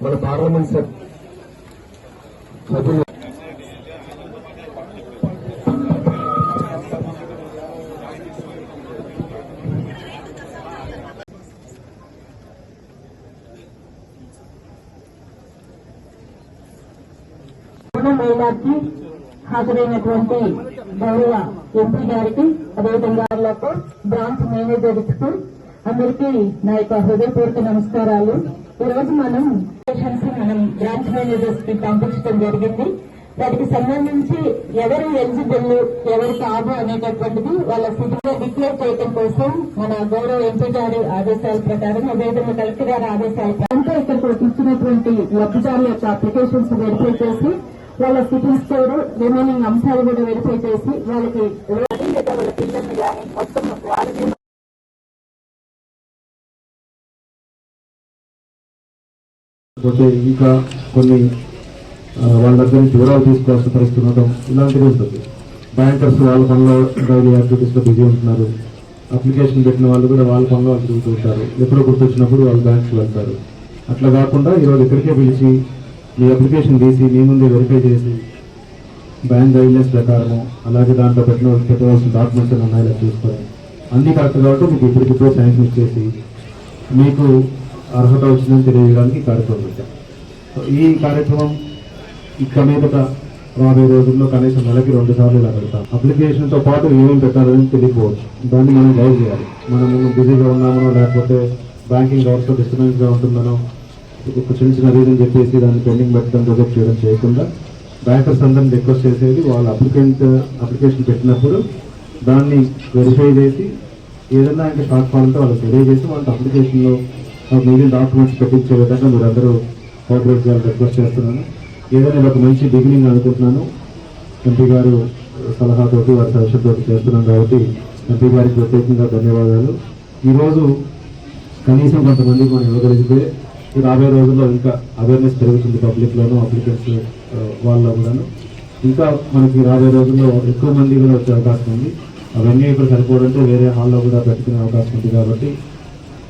మన పార్లమెంట్ సభ్ సభ్యులు ఉన్న హాజరైనటువంటి గౌరవ ఎంపీ గారికి అదేవిధంగా బ్రాంచ్ మేనేజర్స్కు అందరికీ నా యొక్క హృదయపూర్వక నమస్కారాలు. ఈ రోజు మనం మనం బ్రాంచ్ మేనేజర్స్కి పంపించడం జరిగింది. దానికి సంబంధించి ఎవరు ఎలిజిబుల్ ఎవరు కాదు అనేటటువంటిది వాళ్ళ స్థితిలో డిక్లేర్ చేయడం కోసం మన గౌరవ ఎంపీ గారి ఆదేశాల ప్రకారం అదేవిధంగా కలెక్టర్ గారి ఆదేశాల ప్రకారం ఇక్కడికి ఇచ్చినటువంటి లబ్ధిదారుల యొక్క అప్లికేషన్స్ వెరిఫై చేసి వాళ్ళ సిటీస్ కోడ్ రిమైనింగ్ అంశాలు కూడా వెరిఫై చేసి వాళ్ళకి లేదా వాళ్ళ పిల్లల్ని కానీ మొత్తం వాళ్ళని పోతే ఇంకా కొన్ని ఆ, వాళ్ళ దగ్గర నుంచి వివరాలు తీసుకోవాల్సిన పరిస్థితి ఉండడం ఇలాంటివి ఉంటుంది. బ్యాంకర్స్ వాళ్ళ పనిలో డైలీ యాక్టివిటీస్లో బిజీ ఉంటున్నారు. అప్లికేషన్ పెట్టిన వాళ్ళు కూడా వాళ్ళ పనిలో వాళ్ళు తిరుగుతూ ఉంటారు. ఎప్పుడో గుర్తొచ్చినప్పుడు వాళ్ళు బ్యాంక్కి వెళ్తారు. అట్లా కాకుండా ఈరోజు ఇక్కడికే పిలిచి మీ అప్లికేషన్ తీసి మీ ముందే వెరిఫై చేసి బ్యాంక్ గైడ్లైన్స్ ప్రకారము అలాగే దాంట్లో పెట్టిన పెట్టవలసిన డాక్యుమెంట్స్ ఉన్నాయో చూసుకోవాలి అన్ని కరెక్ట్ కాబట్టి మీకు ఇప్పటికిప్పుడే శాంక్షన్ ఇచ్చేసి మీకు అర్హత వచ్చిందని తెలియజేయడానికి కార్యక్రమం పెట్టాం. సో ఈ కార్యక్రమం ఇక మీదట రాబోయే రోజుల్లో కనీసం నెలకి రెండు సార్లు ఇలా పెడతాం. అప్లికేషన్తో పాటు ఏమేమి పెట్టాలని తెలియకపోవచ్చు. దాన్ని మనం గైడ్ చేయాలి. మనం బిజీగా ఉన్నామనో లేకపోతే బ్యాంకింగ్ అవర్స్లో డిస్టర్బెన్స్గా ఉంటుందనో ఒక చిన్న చిన్న రీజన్ చెప్పేసి దాన్ని పెండింగ్ పెట్టడం రిజెక్ట్ చేయడం చేయకుండా బ్యాంకర్స్ అందరిని రిక్వెస్ట్ చేసేది వాళ్ళ అప్లికెంట్ అప్లికేషన్ పెట్టినప్పుడు దాన్ని వెరిఫై చేసి ఏదైనా ఇంకా షార్ట్ ఫాల్ ఉంటే వాళ్ళకి తెలియజేసి వాళ్ళ అప్లికేషన్లో మిగిలిన డాక్యుమెంట్స్ పెట్టించే విధంగా మీరు అందరూ కోఆపరేట్ చేయాలని రిక్వెస్ట్ చేస్తున్నాను. ఏదైనా ఒక మంచి బిగినింగ్ అనుకుంటున్నాను. ఎంపీ గారు సలహాతోటి వారి సజెషన్తో చేస్తున్నాం కాబట్టి ఎంపీ గారికి ప్రత్యేకంగా ధన్యవాదాలు. ఈరోజు కనీసం కొంతమందికి మనం ఇవ్వగలిగితే రాబోయే రోజుల్లో ఇంకా అవేర్నెస్ పెరుగుతుంది పబ్లిక్లోను అప్లికెంట్స్ uh, వాళ్ళలో కూడాను. ఇంకా మనకి రాబోయే రోజుల్లో ఎక్కువ మంది కూడా వచ్చే అవకాశం ఉంది. అవన్నీ ఇక్కడ సరిపోవడంతో వేరే హాల్లో కూడా పెట్టుకునే అవకాశం ఉంది కాబట్టి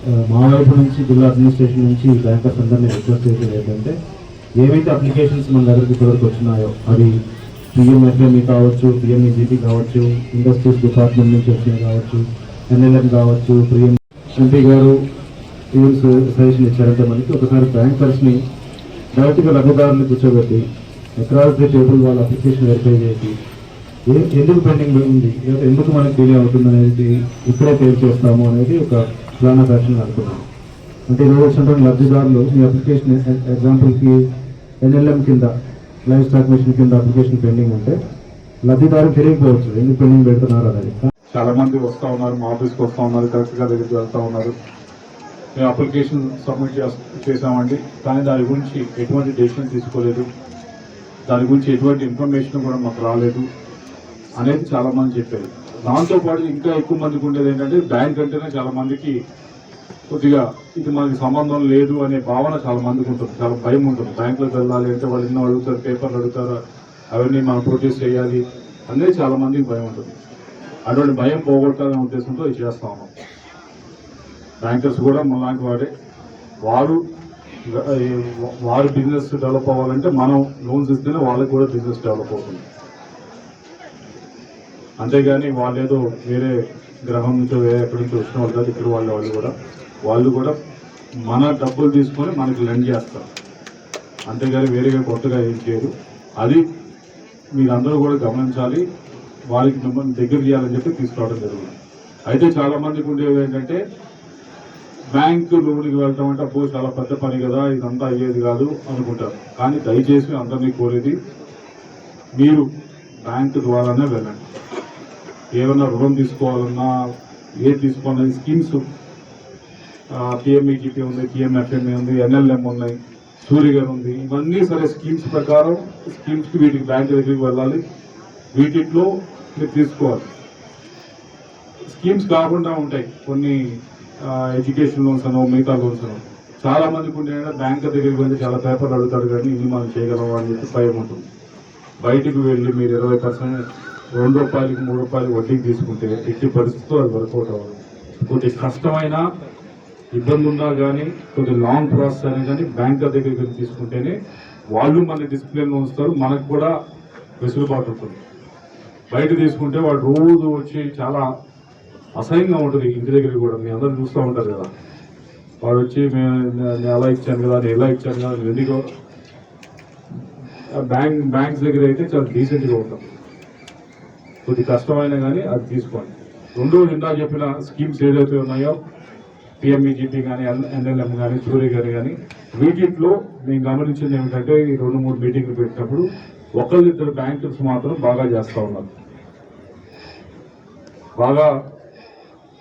uh, మా వైపు నుంచి జిల్లా అడ్మినిస్ట్రేషన్ నుంచి బ్యాంకర్స్ అందరినీ రిక్వెస్ట్ చేసేది ఏంటంటే ఏవైతే అప్లికేషన్స్ మన దగ్గరికి ఇప్పటివరకు వచ్చినాయో అవి పిఎంఎఫ్ఎంఈ కావచ్చు పిఎంఈజీపీ కావచ్చు ఇండస్ట్రీస్ డిపార్ట్మెంట్ నుంచి వచ్చినవి కావచ్చు ఎన్ఎల్ఎం కావచ్చు ప్రియం ఎంపీ గారు ఈవెన్ సజెషన్ ఇచ్చారంటే మనకి ఒకసారి బ్యాంకర్స్ని డైరెక్ట్గా లబ్ధిదారుని కూర్చోబెట్టి అక్రాస్ ది టేబుల్ వాళ్ళ అప్లికేషన్ వెరిఫై చేసి ఏ- ఎందుకు పెండింగ్ ఉంది లేదా ఎందుకు మనకి డిలే అవుతుంది అనేది ఇక్కడే పేరు చేస్తాము అనేది ఒక ప్లాన్ ఆఫ్ యాక్షన్ అనుకున్నాను అంటే ఈరోజు వచ్చినటువంటి లబ్ధిదారులు మీ అప్లికేషన్ ఎగ్జాంపుల్కి ఎన్ఎల్ఎం కింద లైఫ్ స్టాక్ మిషన్ కింద అప్లికేషన్ పెండింగ్ ఉంటే లబ్ధిదారు తెలియకపోవచ్చు ఎందుకు పెండింగ్ పెడుతున్నారు అనేది. చాలా మంది వస్తూ ఉన్నారు మా ఆఫీస్కి వస్తూ ఉన్నారు కరెక్ట్గా దగ్గరికి వెళ్తూ ఉన్నారు. మేము అప్లికేషన్ సబ్మిట్ చేసామండి కానీ దాని గురించి ఎటువంటి డెసిషన్ తీసుకోలేదు. దాని గురించి ఎటువంటి ఇన్ఫర్మేషన్ కూడా మాకు రాలేదు. అనేది చాలా మంది చెప్పారు దాంతోపాటు ఇంకా ఎక్కువ మందికి ఉండేది ఏంటంటే బ్యాంక్ అంటేనే చాలామందికి కొద్దిగా ఇది మనకి సంబంధం లేదు అనే భావన చాలా మందికి ఉంటుంది. చాలా భయం ఉంటుంది. బ్యాంకులోకి వెళ్ళాలి అంటే వాళ్ళు ఎన్నో అడుగుతారు పేపర్లు అడుగుతారు అవన్నీ మనం ప్రొడ్యూస్ చేయాలి అనేది చాలా మందికి భయం ఉంటుంది. అటువంటి భయం పోగొట్టాలనే ఉద్దేశంతో ఇది చేస్తా ఉన్నాం. బ్యాంకర్స్ కూడా మనలాంటి వాడే వారు వారి బిజినెస్ డెవలప్ అవ్వాలంటే మనం లోన్స్ ఇస్తేనే వాళ్ళకి కూడా బిజినెస్ డెవలప్ అవుతుంది. అంతేగాని వాళ్ళు ఏదో వేరే గ్రహం నుంచో వేరే ఎక్కడి నుంచో వచ్చిన వాళ్ళు కాదు ఇక్కడ వాళ్ళ వాళ్ళు కూడా. వాళ్ళు కూడా మన డబ్బులు తీసుకొని మనకి లెండ్ చేస్తారు. అంతేగాని వేరేగా కొత్తగా ఏం చేయరు. అది మీరందరూ కూడా గమనించాలి. వాళ్ళకి మిమ్మల్ని దగ్గర చేయాలని చెప్పి తీసుకురావడం జరుగుతుంది. అయితే చాలామందికి ఉండేవి ఏంటంటే బ్యాంకు లోన్కి వెళ్ళటం అంటే అప్పుడు చాలా పెద్ద పని కదా ఇదంతా అయ్యేది కాదు అనుకుంటారు. కానీ దయచేసి అందరినీ కోరేది మీరు బ్యాంకు ద్వారానే వెళ్ళండి. ఏమైనా రుణం తీసుకోవాలన్నా ఏ తీసుకోవాలన్నా స్కీమ్స్ పిఎంఈజీపీ ఉంది పిఎంఎఫ్ఎంఏ ఉంది ఎన్ఎల్ఎం ఉన్నాయి సూర్య ఉంది ఇవన్నీ సరే స్కీమ్స్ ప్రకారం స్కీమ్స్కి వీటికి బ్యాంక్ దగ్గరికి వెళ్ళాలి. వీటిలో మీరు తీసుకోవాలి. స్కీమ్స్ కాకుండా ఉంటాయి కొన్ని ఎడ్యుకేషన్ లోన్స్ అనో మిగతా లోన్స్ అనో. చాలా మందికి ఉండే బ్యాంక్ దగ్గరికి వెళ్ళి చాలా పేపర్లు అడుగుతాడు కానీ ఇన్ని మనం చేయగలమా అని చెప్పి భయం ఉంటుంది. బయటికి వెళ్ళి మీరు ఇరవై పర్సెంట్ రెండు రూపాయలకి మూడు రూపాయలకి వడ్డీకి తీసుకుంటే ఎట్టి పరిస్థితులు అది వర్కౌట్ అవ్వాలి కొద్ది కష్టమైన ఇబ్బంది ఉన్నా కానీ కొద్ది లాంగ్ ప్రాసెస్ అయినా కానీ బ్యాంక్ దగ్గరికి వెళ్ళి తీసుకుంటేనే వాళ్ళు మన డిసిప్లిన్ ఉంచుతారు మనకు కూడా వెసులుబాటు ఉంటుంది. బయట తీసుకుంటే వాడు రోజు వచ్చి చాలా అసహ్యంగా ఉంటుంది ఇంటి దగ్గర కూడా. మీ అందరూ చూస్తూ ఉంటారు కదా. వాడు వచ్చి మేము నేను అలా ఇచ్చాను కదా నేను ఎలా ఇచ్చాను కదా ఎందుకో బ్యాంక్ బ్యాంక్స్ దగ్గర అయితే చాలా డీసెంట్గా ఉంటాం. కొద్ది కష్టమైనా కానీ అది తీసుకోండి. రెండు ఇందా చెప్పిన స్కీమ్స్ ఏదైతే ఉన్నాయో పిఎంఈజీపీ కానీ ఎన్ఎల్ఎం కానీ సూర్య గారు కానీ వీటిలో మేము గమనించింది ఏమిటంటే ఈ రెండు మూడు మీటింగ్లు పెట్టినప్పుడు ఒకళ్ళిద్దరు బ్యాంకర్స్ మాత్రం బాగా చేస్తూ ఉన్నారు. బాగా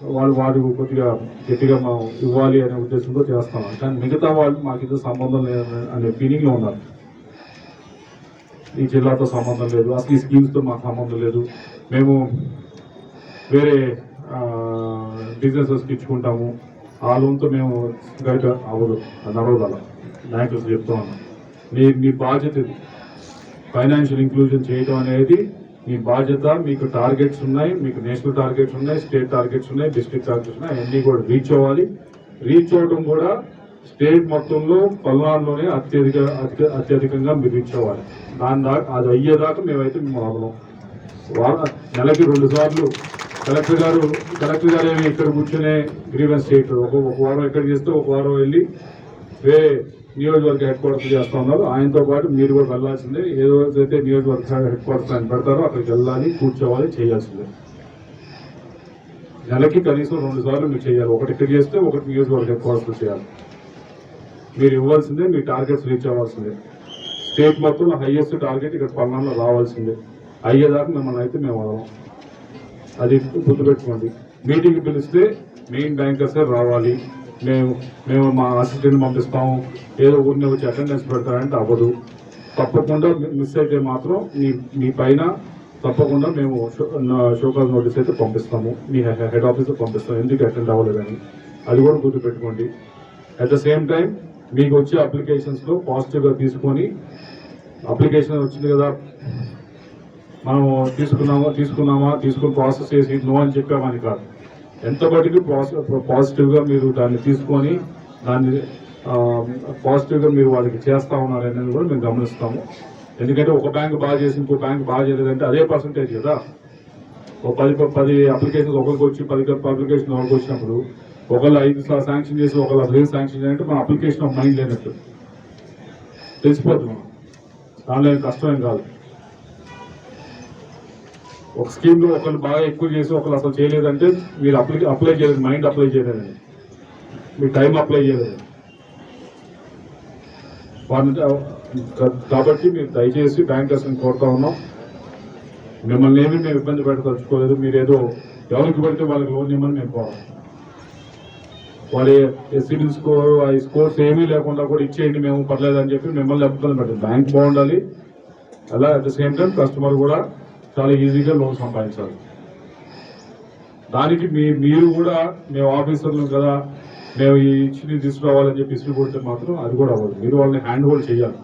వాళ్ళు వాడు కొద్దిగా గట్టిగా మనం ఇవ్వాలి అనే ఉద్దేశంతో చేస్తాం. కానీ మిగతా వాళ్ళు మాకు ఇది సంబంధం లేదు అనే ఫీలింగ్లో ఉన్నారు. ఈ జిల్లాతో సంబంధం లేదు. అసలు ఈ స్కీమ్స్తో మాకు సంబంధం లేదు. మేము వేరే బిజినెసెస్ ఇచ్చుకుంటాము. ఆ లోన్తో మేము గడిప అవ్వదు. అది నడవదు అలా బ్యాంకులు చెప్తా ఉన్నాం మీ మీ బాధ్యత ఫైనాన్షియల్ ఇంక్లూజన్ చేయడం అనేది మీ బాధ్యత మీకు టార్గెట్స్ ఉన్నాయి మీకు నేషనల్ టార్గెట్స్ ఉన్నాయి స్టేట్ టార్గెట్స్ ఉన్నాయి డిస్ట్రిక్ట్ టార్గెట్స్ ఉన్నాయి అన్ని కూడా రీచ్ అవ్వాలి. రీచ్ అవ్వడం కూడా స్టేట్ మొత్తంలో పల్నాడులోనే అత్యధిక అత్య- అత్యధికంగా మీరు రీచ్ అవ్వాలి. దాని దాకా అది అయ్యేదాకా మేమైతే మేము ఆగలం. నెలకి రెండు సార్లు కలెక్టర్ గారు కలెక్టర్ గారు ఏమి ఇక్కడ కూర్చునే గ్రీవెన్స్ చేయట్లేదు. ఒక ఒక వారం ఇక్కడ చేస్తే ఒక వారం వెళ్ళి వే నియోజకవర్గ హెడ్ క్వార్టర్స్ చేస్తా ఉన్నారు. ఆయనతో పాటు మీరు కూడా వెళ్ళాల్సిందే. ఏదో అయితే నియోజకవర్గ హెడ్ క్వార్టర్స్ ఆయన పెడతారో అక్కడికి వెళ్ళాలి కూర్చోవాలి చేయాల్సిందే. నెలకి కనీసం రెండు సార్లు మీరు చేయాలి. ఒకటి ఇక్కడ చేస్తే ఒకటి నియోజకవర్గ హెడ్ క్వార్టర్స్ చేయాలి. మీరు ఇవ్వాల్సిందే మీ టార్గెట్స్ రీచ్ అవ్వాల్సిందే. స్టేట్ మొత్తంలో హైయెస్ట్ టార్గెట్ ఇక్కడ పల్నాడులో రావాల్సిందే. అయ్యేదాకా మిమ్మల్ని అయితే మేము వదలం అది గుర్తుపెట్టుకోండి. మీటింగ్ పిలిస్తే మెయిన్ బ్యాంకర్సే రావాలి. మేము మేము మా అసిస్టెంట్ పంపిస్తాము. ఏదో ఊరిని వచ్చి అటెండెన్స్ పెడతారంటే అవ్వదు. తప్పకుండా మిస్ అయితే మాత్రం మీ మీ పైన తప్పకుండా మేము షోకాల్ నోటీస్ అయితే పంపిస్తాము. మీ హెడ్ ఆఫీస్కి పంపిస్తాం ఎందుకు అటెండ్ అవ్వలేదని అది కూడా గుర్తుపెట్టుకోండి. అట్ ద సేమ్ టైం మీకు వచ్చే అప్లికేషన్స్లో పాజిటివ్గా తీసుకొని అప్లికేషన్ వచ్చింది కదా మనం తీసుకున్నామా తీసుకున్నామా తీసుకుని ప్రాసెస్ చేసి నో అని చెప్పామని కాదు. ఎంత మటుకు పాజిటివ్గా మీరు దాన్ని తీసుకొని దాన్ని పాజిటివ్గా మీరు వాళ్ళకి చేస్తా ఉన్నారు అనేది కూడా మేము గమనిస్తాము. ఎందుకంటే ఒక బ్యాంక్ బాగా చేసి ఇంకో బ్యాంక్ బాగా చేయలేదంటే అదే పర్సంటేజ్ కదా. ఒక పది పది అప్లికేషన్స్ ఒకరికి వచ్చి పది అప్లికేషన్ ఒకరికి వచ్చినప్పుడు ఒకళ్ళు ఐదు శాంక్షన్ చేసి ఒకళ్ళు అసలు శాంక్షన్ చేయాలంటే మన అప్లికేషన్ ఆఫ్ మైండ్ లేనట్టు. తెలిసిపోతుంది దానిలో కష్టమేం కాదు. ఒక స్కీమ్లో ఒకళ్ళు బాగా ఎక్కువ చేసి ఒకళ్ళు అసలు చేయలేదంటే మీరు అప్లై అప్లై చేయలేదు మైండ్ అప్లై చేయలేదండి. మీ టైం అప్లై చేయలేదు. కాబట్టి మీరు దయచేసి బ్యాంకర్స్ కోరుతా ఉన్నాం. మిమ్మల్ని ఏమీ మేము ఇబ్బంది పెట్టదలుచుకోలేదు. మీరు ఏదో ఎవరికి పెడితే వాళ్ళకి లోన్ ఇవ్వమని మేము కోరం. వాళ్ళ సివిల్ స్కోర్ ఆ స్కోర్స్ ఏమీ లేకుండా కూడా ఇచ్చేయండి మేము పర్లేదు అని చెప్పి మిమ్మల్ని ఇబ్బంది పెట్టదు బ్యాంక్ బాగుండాలి. అలా at the same time customer కూడా చాలా ఈజీగా లోన్ సంపాదించాలి. దానికి మీ మీరు కూడా మేము ఆఫీసర్లు కదా మేము ఈ ఇచ్చి తీసుకురావాలని చెప్పి ఇసులు కొడితే మాత్రం అది కూడా అవ్వదు. మీరు వాళ్ళని హ్యాండ్ హోల్డ్ చేయాలి.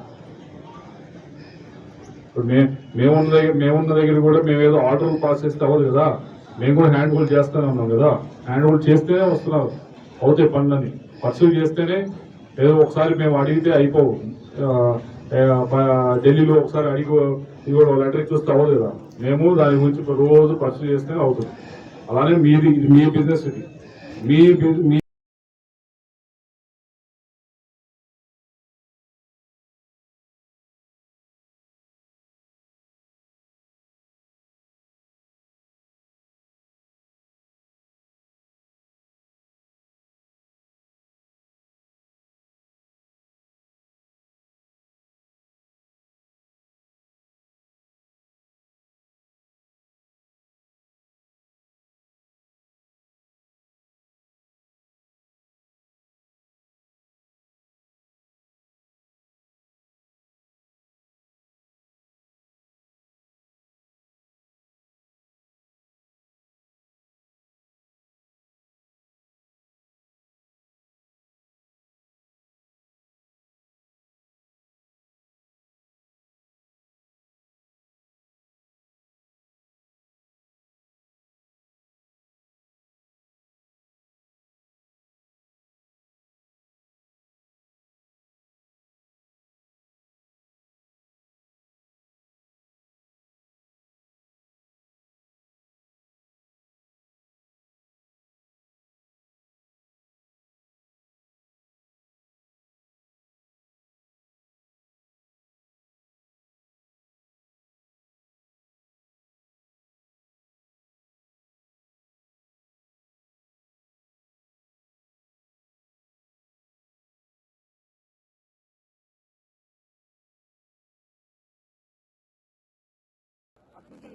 ఇప్పుడు మే మేమున్న దగ్గర మేమున్న దగ్గర కూడా మేము ఏదో ఆర్డర్లు పాస్ చేస్తే అవ్వదు కదా మేము కూడా హ్యాండ్ హోల్డ్ చేస్తూనే ఉన్నాం కదా. హ్యాండ్ హోల్డ్ చేస్తేనే వస్తున్నారు. అవుతాయి పనులని పర్సూ చేస్తేనే ఏదో ఒకసారి మేము అడిగితే అయిపోవు. ప- ఢిల్లీలో ఒకసారి అడిగి ఇది కూడా లెటర్ ఇచ్చి వస్తే అవ్వదు కదా. మేము దాని గురించి రోజు పరిస్థితి చేస్తే అవుతుంది. అలానే మీది మీ బిజినెస్ ఇది. మీ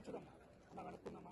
బి- మీ కూర్చుదమ్మా అలా వెనక్కున్నామా